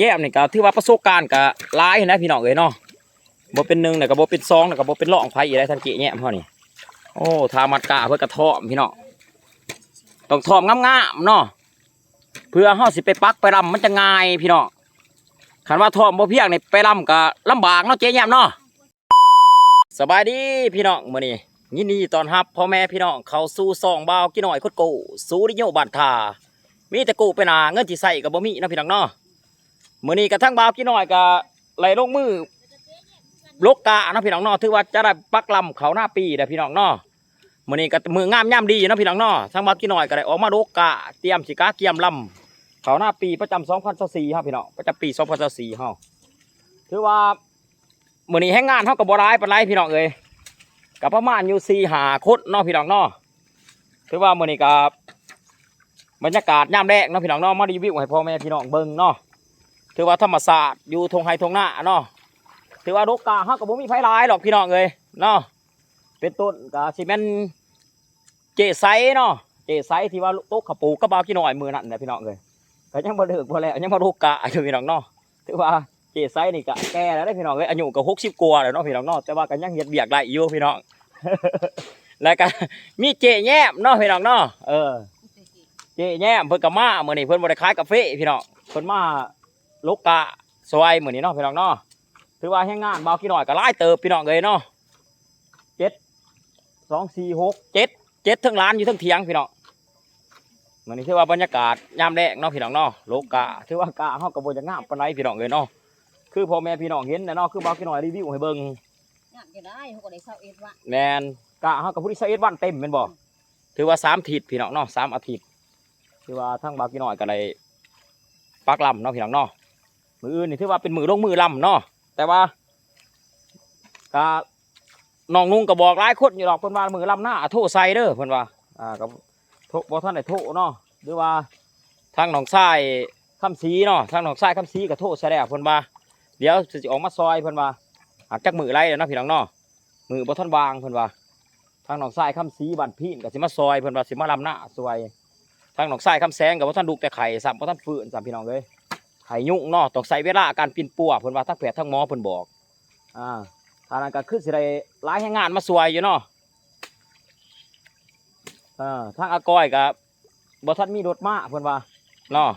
แย่มนี่ก็ถือว่าประสบการณ์ก็หลายนะพี่น้องเอ้ยเนาะบ่เป็นหนึ่งแต่ก็บ่เป็นสองแต่ก็บ่เป็นรองไผอีได้ทันเกะแย่มเฮานี่โอ้ทามัดกะเพื่อกระทอมพี่น้องต้องทอมงามๆเนาะเพื่อเฮาสิไปปักไปรำมันจะง่ายพี่น้องคันว่าทอมบ่เพียงนี่ไปรำก็ลำบากเนาะเจ๊แย่มเนาะสบายดีพี่น้องมื้อนี้ยินดีตอนรับพ่อแม่พี่น้องเขาสู่ซองเบากี่หน่อยคดโกสู่ดิโยบ้านทามีแต่กูไปนาเงินที่ใส่ก็บ่มีนะพี่น้องเนาะ มื่อนี้กระทั่งบ่าวกี่น้อยก็ไหลลงมือลกกะเนาะพี่น้องเนาะถือว่าจะได้ปักลำเขาหน้าปีเด้อพี่น้องเนาะมื่อนี้ก็มืองามย่ำดีเนาะพี่น้องเนาะทั้งบ่าวกี่น้อยก็ได้ออกมาลกกะเตรียมสิกาเกียมลำเขาหน้าปีประจำ2024ครับพี่น้องประจำปี2024เฮาถือว่ามื่อนี้แห่งงานเฮาก็บ่ร้ายปานไรพี่น้องเอ้ยก็ประมาณอยู่4 5คนเนาะพี่น้องเนาะถือว่ามื่อนี้ก็บรรยากาศยามแรกเนาะพี่น้องเนาะมารีวิวให้พ่อแม่พี่น้องเบิ่งเนาะ ถือว่าธรรมศาสตร์อยู่ทงไฮทงหน้าเนาะถือว่าดกกาฮักกับบุมีไฟลายหรอกพี่น้องเอ้ยเนาะเป็นต้นกาซีเมนเจไซเนาะเจไซที่ว่าโต๊ะขับปูกระบากี่น่อยมือนั่นนะพี่น้องเอ้ยก็ยังบ่เลิกบ่แล้วยังบ่ดกกาอยู่พี่น้องเนาะถือว่าเจไซนี่ก็แก่แล้วได้พี่น้องเอ้ยอายุก็หกสิบกว่าแล้วเนาะพี่น้องเนาะแต่ว่าก็ยังเฮ็ดเบียกได้อยู่พี่น้องแล้วก็มีเจแย้มเนาะพี่น้องเนาะเออเจแย้มเพิ่นก็มาเมื้อนี้เพิ่นบ่ได้ขายกาแฟพี่น้องเพิ่นมา ลูกกะซอยเหมือนนี้เนาะพี่น้องเนาะถือว่าแห้งงานเบากี่หน่อยก็ไล่เติบพี่น้องเลยเนาะเจ็ดสองสี่หกเจ็ดเจ็ดทั้งร้านอยู่ทั้งเถียงพี่น้องเหมือนนี้ถือว่าบรรยากาศยามแรกเนาะพี่น้องเนาะลูกกะถือว่ากะเฮากระโบจะงามปานใดพี่น้องเลยเนาะคือพ่อแม่พี่น้องเห็นนะเนาะคือเบากี่หน่อยรีวิวให้เบิ่งงามจะได้เขาก็ได้เศร้าเอ็ดวะแมนกะเฮากับผู้ที่21วันเต็มแม่นบ่ถือว่าสามอาทิตย์พี่น้องเนาะสามอาทิตย์ถือว่าทั้งเบากี่หน่อยก็ได้ปักลำเนาะพี่น้องเนาะ มืออื่นนี่ถือว่าเป็นมือลงมือลำเนาะแต่ว่าก็น้องนุ่งก็บอกหลายคนอยู่ดอกเพิ่นว่ามือลำหน้าโทษใส่เด้อเพิ่นว่าอ่าก็โทษบ่ท่านได้โทษเนาะหรือว่าทางหนองทรายคำสีเนาะทางหนองทรายคำสีก็โทษใส่แล้วเพิ่นว่าเดี๋ยวสิออกมาซอยเพิ่นว่าหากจักมือไรแล้วเนาะพี่น้องเนาะมือบ่ท่านวางเพิ่นว่าทางหนองทรายคำสีบ้านพีนก็สิมาซอยเพิ่นว่าสิมาลำหน้าซอยทางหนองทรายคำแสงก็บ่ท่านดุกแต่ไข่ซ้ำบ่ท่านฟื้นซ้ำพี่น้องเอ้ย ไข่ยุ่งเนาะต้องใส่เวลาการปินปัวเพิ่นว่าทั้งแพทย์ทั้งหมอเพิ่นบอกอ่าทางนั้นก็คือสิได้หลายแห่งงานมาสวยอยู่เนาะอ่าทางอากอยก็บ่ทันมีรถมาเพิ่นว่าเนาะ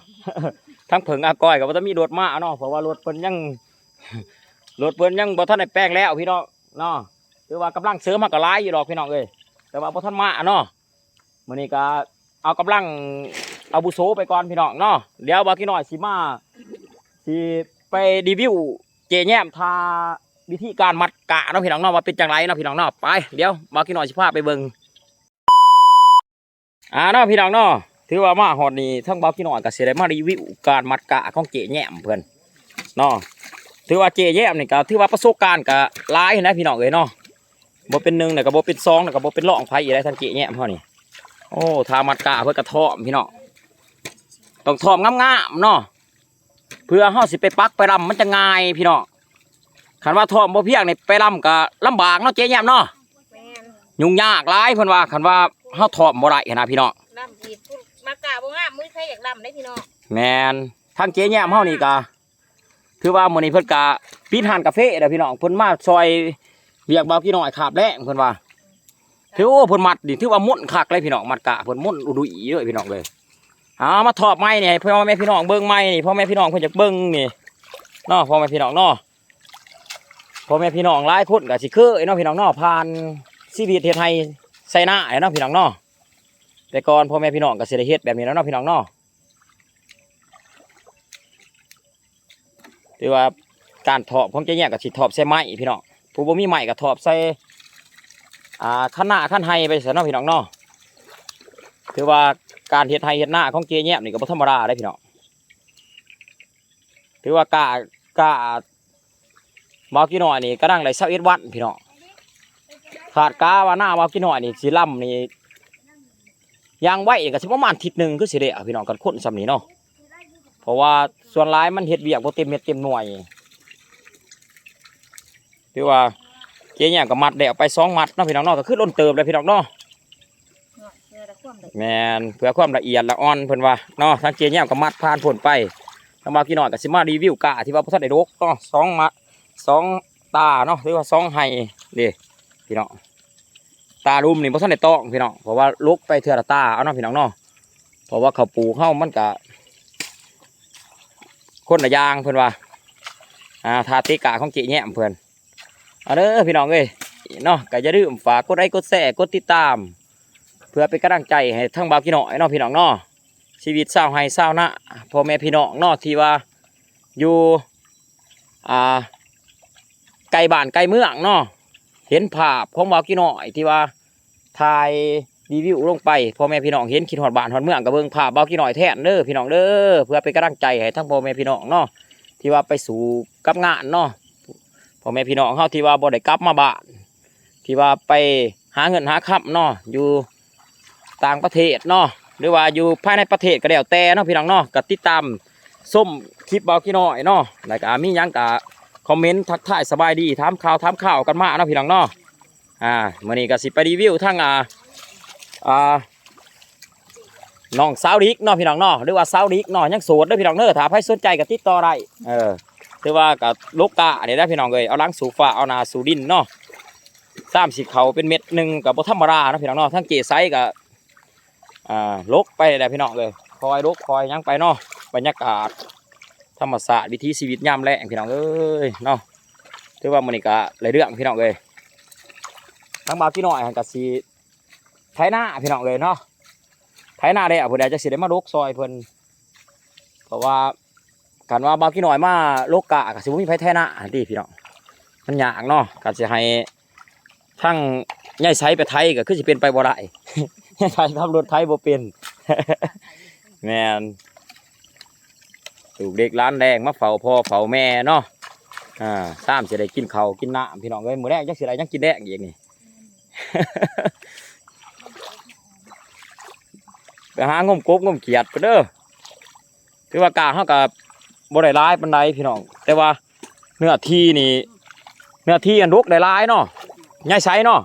ทั้งเผิงอากอยก็บ่ทันมีรถมาเนาะเพราะว่ารถเพิ่นยังรถเพิ่นยังบ่ทันได้แป้งแล้วพี่น้องเนาะคือว่ากำลังเสริมมาก็หลายอยู่ดอกพี่น้องเอ้ยแต่ว่าบ่ทันมาเนาะมื้อนี้ก็เอากำลัง อาบุโซไปก่อนพี่น้องเนาะเดี๋ยวบากี้น้อยสิมาสิไปรีวิวเจแย้มทาวิธีการมัดกะเนาะพี่น้องเนาะว่าเป็นจังไรเนาะพี่น้องเนาะไปเดี๋ยวบากี้น้อยสิพาไปเบิ่งอ่าเนาะพี่น้องเนาะถือว่ามาฮอดนี้ทั้งบากี้น้อยก็สิได้มารีวิวการมัดกะของเจแย้มเพิ่อนเนาะถือว่าเจแย้มนี่ก็ถือว่าประสบการณ์ก็หลายนะพี่น้องเอ้ยเนาะบ่เป็นหนึ่งแต่ก็บ่เป็นสองแต่ก็บ่เป็นรองไผอีกได้ทั้งเจแย้มเฮานี่โอ้ทามัดกะเพื่อกระท่อมพี่น้อง ต้องทอมงามๆเนาะเพื่อเฮาสิไปปักไปรำมันจะง่ายพี่น้องคันว่าทอมบ่เพียงนี่ไปรำก็ลำบากเนาะเจ๊แยมเนาะแม่นยุ่งยากหลายเพิ่นว่าคันว่าเฮาทอมบ่ได้หั้นนะพี่น้องลำผิดมากราบ่งามมือใครอยากลำได้พี่น้องแม่นทางเจ๊แยมเฮานี่ก็ถือว่ามื้อนี้เพิ่นก็ปิดร้านกาแฟเด้อพี่น้องเพิ่นมาซอยเรียกเบากี่น้อยขาบแรงเพิ่นว่าถือโอ้เพิ่นมัดนี่ถือว่าม่วนคักเลยพี่น้องมัดกะเพิ่นม่วนอุดุยเลยพี่น้องเลย เอามาถอดไม้นี่ให้พ่อแม่พี่น้องเบิ้งไม้นี่พ่อแม่พี่น้องเพิ่นจะเบิ้งนี่เนาะพ่อแม่พี่น้องเนาะพ่อแม่พี่น้องหลายคนก็สิเคยเนาะพี่น้องเนาะผ่านชีวิตเฮ็ดให้ใส่หน้าเนาะพี่น้องเนาะแต่ก่อนพ่อแม่พี่น้องก็สิได้เฮ็ดแบบนี้แล้วเนาะพี่น้องเนาะถือว่าการถอบของเจ๊เนี่ยก็สิถอบใส่ไม้พี่น้องผู้บ่มีไม้ก็ถอบใส่อ่าขั้นหน้าขั้นไฮไปซะเนาะพี่น้องเนาะถือว่า การเฮ็ดไฮเฮ็ดหน้าของเจแยบนี่ก็บ่ธรรมดาเลยพี่น้องถือว่ากล้ากล้ามากี่น้อยนี่ก็ดังได้21วันพี่น้องขาดกาว่าหน้ามากี่น้อยนี่สิล่ำนี่ยางไว้ก็สิประมาณทิศนึงคือสิได้อะพี่น้องกันคนซำนี้เนาะเพราะว่าส่วนหลายมันเฮ็ดเวียกบ่เต็มเม็ดเต็มหน่วยถือว่าเจแยบก็มัดได้เอาไปสองมัดเนาะพี่น้องเนาะก็คือล้นเติบเลยพี่น้องเนาะเนาะ แมนเพื่อความละเอียดละอ่อนเพิ่นว่าเนาะทางเจียเนี่ยก็มัดผ่านผลไปทางบากี่หน่อยก็สิมารีวิวกะที่ว่าบ่ทันได้รกเนาะสองมะสองตาเนาะหรือว่าสองไห้เด้พี่น้องตารุมนี่บ่ทันได้ต้องพี่น้องเพราะว่าลุกไปเทื่อตาเอาเนาะพี่น้องเนาะเพราะว่าเขาวปลูกเฮามันก็คนละยางเพิ่อนว่าอ่าทาติกะของเจ๊ย้มเพิ่อนเอาเด้อพี่น้องเอ้ยเนาะก็อย่าลืมฝากกดไลค์กดแชร์กดติดตาม พื่อเป็นกำลังใจให้ทั้งบ่าวกี่หน่อยเนาะพี่น้องเนาะชีวิตเศร้าวไห้เศร้านะพ่อแม่พี่น้องเนาะที่ว่าอยู่อ่าไกลบ้านไกลเมืองเนาะเห็นภาพของบ่าวกี่หน่อยที่ว่าถ่ายรีวิวลงไปพ่อแม่พี่น้องเห็นคิดฮอดบ้านฮอดเมืองกับเบิ่งภาพบาวกี่หน่อยแทนเด้อพี่น้องเด้อเพื่อเป็นกำลังใจให้ทั้งพ่อแม่พี่น้องเนาะที่ว่าไปสู่กับงานเนาะพ่อแม่พี่น้องเฮาที่ว่าบ่ได้กลับมาบ้านที่ว่าไปหาเงินหาคำเนาะอยู่ ต่างประเทศเนาะหรือว่าอยู่ภายในประเทศก็แล้วแต่เนาะพี่น้องเนาะก็ติดตามส้มคลิปเบากี่น้อยเนาะแล้วก็มียังก็คอมเมนต์ทักทายสบายดีถามข่าวถามข่าวกันมาเนาะพี่น้องเนาะอ่ามื้อนี้ก็สิไปรีวิวทั้งอ่าอ่าน้องสาวดิกเนาะพี่น้องเนาะหรือว่าสาวดิกเนาะยังโสดเด้อพี่น้องเด้อถ้าใครสนใจก็ติดต่อได้เออถือว่าก็โลกกะเนี่ยนะพี่น้องเอ้ยเอาล้างสูฟ้าเอานาสูดินเนาะสามสิเขาเป็นเม็ดหนึ่งกับบ่ธรรมดาเนาะพี่น้องเนาะทั้งเจไซก็ อ่าลกไปเลยพี่น้องเลยคอยลกคอยยังไปเนาะบรรยากาศ ธรรมศาสตร์วิถีชีวิตยามแรงพี่น้องเอ้ยเนาะถือว่ามันนี่ก็หลายเรื่องพี่น้องเลยทั้งบาวพี่น้อยกับสีไถหน้าพี่น้องเลยเนาะไถหน้าได้อะเพื่อนจะสิได้มาลกซอยเพิ่นเพราะว่าการว่าบาวพี่น้อยมาลกกะกับสิบ่มีไผไถหน้าดีพี่น้องมันยากเนาะก็สิให้ทั้งใหญ่ไซไปไทยก็คือสิเป็นไปบ่ได้ ไทยขับรถไทยบ่เป็นแม่นถูกเด็กร้านแดงมาเฝ้าพ่อเฝ้าแม่เนาะอ่าตามสิได้กินเขากินน้ำพี่น้องเอ้ยมื้อแรกจักสิได้ยังกินแดงอีกนี่ไปหางมกบงมเขียดไปเด้อคือว่ากาเฮากับบ่ได้ร้ายปานใดพี่น้อง แต่ว่าเนื้อที่นี่เนื้อที่อันรุกได้ร้ายเนาะใหญ่ไสเนาะ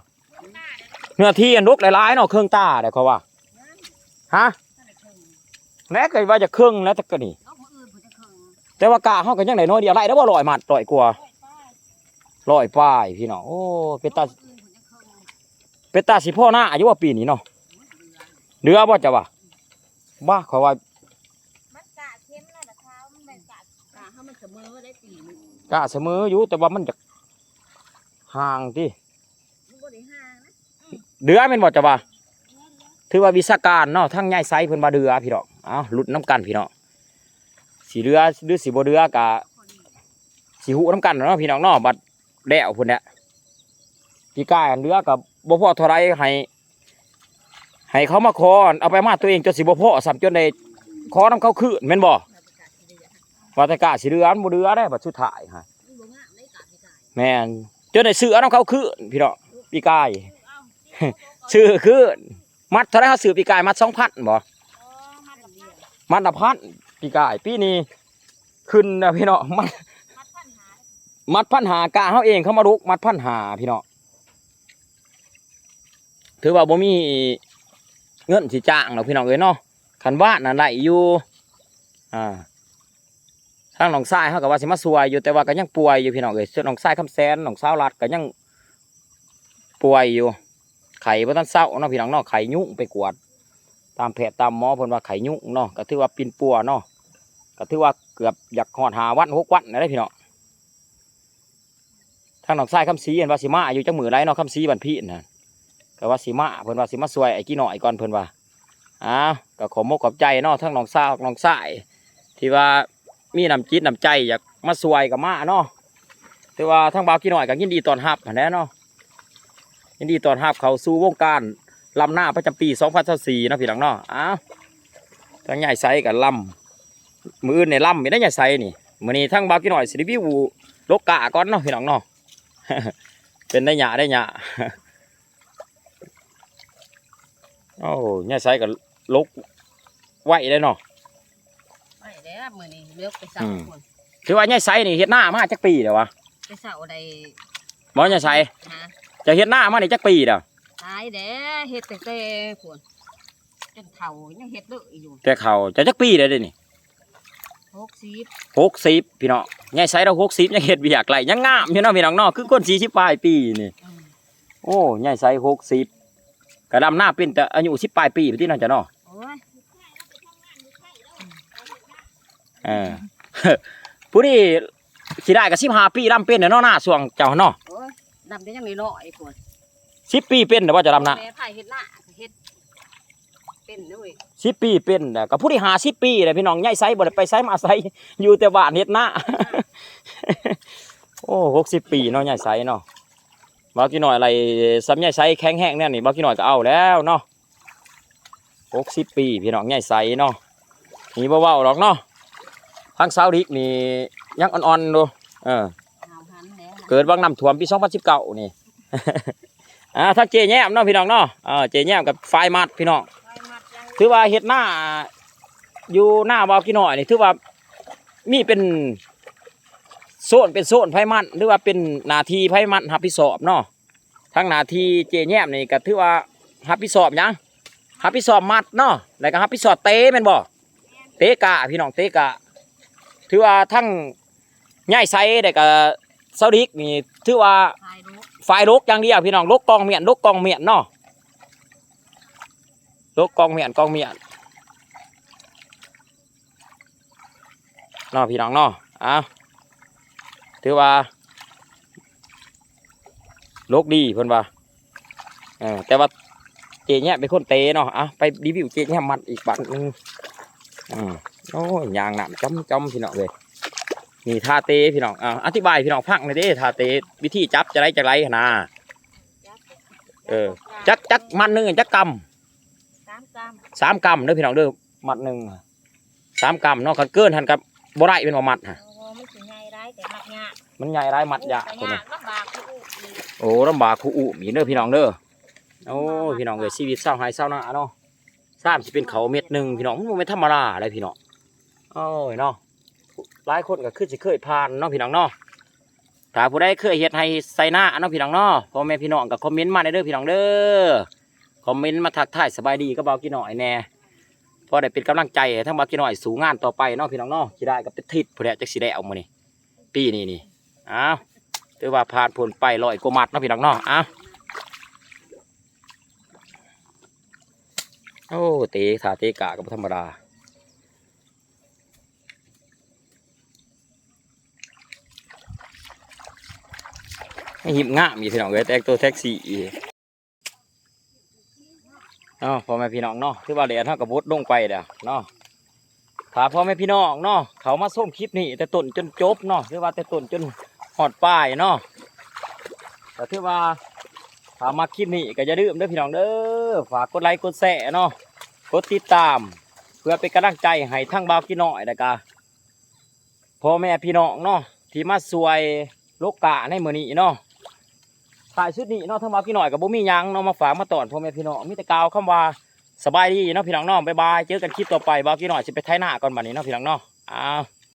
เนื้อที่อันรุกหลายๆเนาะเครื่องตาเดี๋ยวเขาว่าฮะแน่เคยว่าจะเครื่องแล้วแต่ก็นี่เอามืออื่นผมจะเคิงแต่ว่ากาเขาก็ยังได้น้อยเดียวได้แล้วว่าลอยมัดลอยกลัวลอยป้ายพี่น้องโอ้เป็นตาอื่นผมจะเคิงเป็นตาสิพ่อหน้าอายุว่าปีนี้เนาะเรือบ่จะว่าบ้าเขาว่ามันกะเข้มแล้วนะเท้ามันเป็นกะกะให้มันเสมอได้ปีนึงกาเสมออยู่แต่ว่ามันจะห่างที่ มันบ่ได้ห่างนะ เรือแม่นบ่จะว่าถือว่าวิชาการเนาะทั้งใหญ่ไซส์เพิ่นมาเรือพี่น้องเอ้าหลุดน้ำกันพี่น้องสีเรือหรือสีบ่เรือกะสิหูน้ำกันเนาะพี่น้องเนาะบัดแล้วพุ่นเนี่ยพี่กายเรือกับบ่พอเท่าไรให้ให้เขามาขอนเอาไปมาตัวเองจนสิบ่พอสัมจนได้ขอน้ำเขาคืนแม่นบ่มันเป็นกว่าแต่กะสิเรือนบ่เรือได้บัดสุดท้ายฮะมันบ่งามได้กะแม่นจนได้ซื้อน้ำเขาคืนพี่น้องพี่กาย ซื้อคืนมัดเท่าไรเขาซื้อพี่กายมัด2,000บ่อ๋อมันกับเดียวมัดละพันพี่กายปีนี้ขึ้นนะพี่น้องมัดมัดพันหามัดพันหากะเขาเองเขามาลุกมัดพันหาพี่น้องถือว่าบ่มีเงินสิจ้างหรอกพี่น้องเอ้ยเนาะคันบ้านนั่นไหลอยู่อ่าทางหนองทรายเขาก็ว่าสิมาสวยอยู่แต่ว่าก็ยังป่วยอยู่พี่น้องเอ้ยส่วนหนองทรายคำแสนหนองสาวรัดก็ยังป่วยอยู่ ไข่บ่ทันเศร้าเนาะพี่น้องเนาะไข่ยุ่งไปกวด ตามแพทย์ตามหมอเพิ่นว่าไข่ยุ่งเนาะก็ถือว่าปินปัวเนาะก็ถือว่าเกือบอยากหอดหาวันหกวันนะได้พี่น้องทางหนองทรายคำซีเห็นว่าสิมาอายุจังมือไรเนาะคำซีบันพี่นะก็ว่าสิมาเพิ่นว่าสิมาสวยไอ้กี่หน่อยก่อนเพิ่นว่าอ้าวก็ขอมกขอบใจเนาะทั้งหนองซาวหนองทรายที่ว่ามีน้ำจิตน้ำใจอยากมาสวยกับมาเนาะแต่ว่าทั้งบ่าวกี่หน่อยก็ยินดีตอนรับหั้นแหละเนาะ ยินดีต้อนรับเขาสู่วงการลำหน้าประจำปี2024เนาะพี่น้องเนาะอ้าวทั้งใหญ่ไซกับลำมืออื่นในลำไม่ได้ใหญ่ไซนี่มื้อนี้ทั้งบ่าวกี่หน่อยสิรีวิวลกกะก่อนเนาะพี่น้องเนาะเป็นได้หยาได้หยาโอ้เนี่ยใส่กับลกไหวได้เนาะไปแล้วมื้อนี้เลือกไปเสาอืมคนคือว่าเนี่ยใส่นี่เฮ็ดหน้ามาจักปีเดี๋ยววะไปเสาใดบ่เนี่ยใส่ฮะ จะเฮ็ดหน้ามานี่จักปีเดี๋ยวตายเด้เฮ็ดแต่แต่คนจนเฒ่ายังเฮ็ดเลยอยู่แต่เขาจะจักปีเดี๋ยวเดี๋ยวนี่หกสิบหกสิบพี่น้องใหญ่ไซเราหกสิบยังเห็ดเบียกไหลยังงามอยู่เนาะพี่น้องเนาะคือคนสี่สิบปลายปีนี่ โอ้ใหญ่ไซหกสิบกระดำหน้าเป็นแต่อายุสิบปลายปีพี่น้องจ้ะเนาะโอ้ยเออ ผู้นี้สิได้กับสิบห้าปีดำเป็นเนาะหน้าส่วงเจ้าเนาะโอ้ย ดำได้ยังน้อยๆคนสิบปีเป็นแต่ว่าจะดำนะแม่ไผ่เฮ็ดหน้าเฮ็ดเป็นด้วยสิบปีเป็นแต่กับผู้ที่หาสิบปีเลยพี่น้องใหญ่ไซบ่ได้ไปไซมาไซอยู่แต่บ้านเฮ็ดหน้า โอ้หกสิบปีเนาะใหญ่ไซเนาะบอกกี่หน่อยอะไรซ้ำใหญ่ไซแข็งแห้งแน่นี่บอกกี่หน่อยก็เอาแล้วเนาะหกสิบปีพี่น้องใหญ่ไซเนาะนี่บ่เว้าหรอกเนาะทางซาวดิกนี่ยังอ่อนๆดูเออ เกิดบางน้ำท่วมปี2019นี่ อ่าถ้าเจแย้มเนาะพี่น้องเนาะอ่าเจแย้มกับไฟมัดพี่น้องถือว่าเฮ็ดหน้าอยู่หน้าบ่าวกี่น้อยนี่ถือว่ามีเป็นโซนเป็นโซนไผมันหรือว่าเป็นนาที่ไผมันรับผิดชอบเนาะทั้งนาทีเจแย้มนี่ก็ถือว่ารับผิดชอบยังรับผิดชอบมัดเนาะแล้วก็รับผิดชอบเตะแม่นบ่เตกะพี่น้องเตกะถือว่าทั้งใหญ่ไซได้ก็ เซาดิกนี่ถือว่าถ่ายรูปฝ่ายลกอย่างเดียวพี่น้องลกกองเมียนลกกองเมียนเนาะลกกองเมียนกองเมียนเนาะพี่น้องเนาะเอาถือว่าลกดีเพิ่นว่าเออแต่ว่าเจเนี่ยเป็นคนเตะเนาะอะไปรีวิวเจเนี่ยมัดอีกบัตรหนึงอืมโอ้ยยางหนามจำจำพี่น้องเลย นี่ท่าเตะพี่น้องอะอธิบายพี่น้องฟังหน่อยเด้ท่าเตะวิธีจับจะไรจะไรนะจับเออจักจักมันหนึ่งจักกสามกรัมำสามกำเด้อพี่น้องเด้อมัดหนึ่งสามกำเนาะคันเกินทันกับบ่ได้เป็นว่ามัดฮะโอ้ไม่ถึงไงได้แต่มัดยากมันใหญ่ไรมัดยากแต่คนนี้ยากลำบากคืออู้อีกโอ้ลำบากคู่อุมีเด้อพี่น้องเด้อโอ้ยพี่น้องเอ้ยชีวิตเศร้าหายเศร้าหน้าเนาะสามสิเป็นเขาเม็ดหนึ่งพี่น้องมันบ่แม่นธรรมดาอะไรพี่น้องโอ้ยเนาะ หลายคนก็คือสิเคยผ่านเนาะพี่น้องเนาะถ้าผู้ใดเคยเฮ็ดให้ใส่หน้าเนาะพี่น้องเนาะพ่อแม่พี่น้องก็คอมเมนต์มาได้เด้อพี่น้องเด้อคอมเมนต์มาทักทายสบายดีก็เบากี่หน่อยแน่พอได้เป็นกำลังใจทั้งบากี่หน่อยสู่งานต่อไปเนาะพี่น้องเนาะสิได้กับเป็นทิศผู้ใดจักสิได้เอามื้อนี้ปีนี้นี่อ้าวถือว่าผ่านผลไปร้อยกมัดเนาะพี่น้องเนาะอ้าวโอ้เตะขาเตะกะก็บ่ธรรมดา ห้หิบงามพี่น้องเอ้ยแต่งตัวแท็กซี่เนาะพ่อแม่พี่น้องเนาะคือว่าเดี๋ยวเท่ากับบดลงไปเด้อเนาะถ้าพ่อแม่พี่น้องเนาะเขามาส้มคลิปนี้แต่ต้นจนจบเนาะคือว่าแต่ต้นจนหอดป้ายเนาะแต่คือว่าถ้ามาคลิปนี้ก็อย่าลืมเด้อพี่น้องเด้อฝากกดไลค์กดแชร์เนาะกดติดตาม เพื่อเป็นกำลังใจให้ทั้งบ่าวพี่น้อยนะกะพ่อแม่พี่น้องเนาะที่มาสวยโลกกะในมือนี้เนาะ ถ่ายชุดนี้เนาะทั้งมาพี่หน่อยกับบุมีหยังเนาะมาฝากมาตอนพ่อแม่พี่น้องมีแต่กาวคำว่าสบายดีเนาะพี่น้องเนาะบ๊ายบายเจอกันคลิปต่อไปบ่าวพี่หน่อยสิไปไถหน้าก่อนบัดนี้เนาะพี่น้องเนาะอ้าว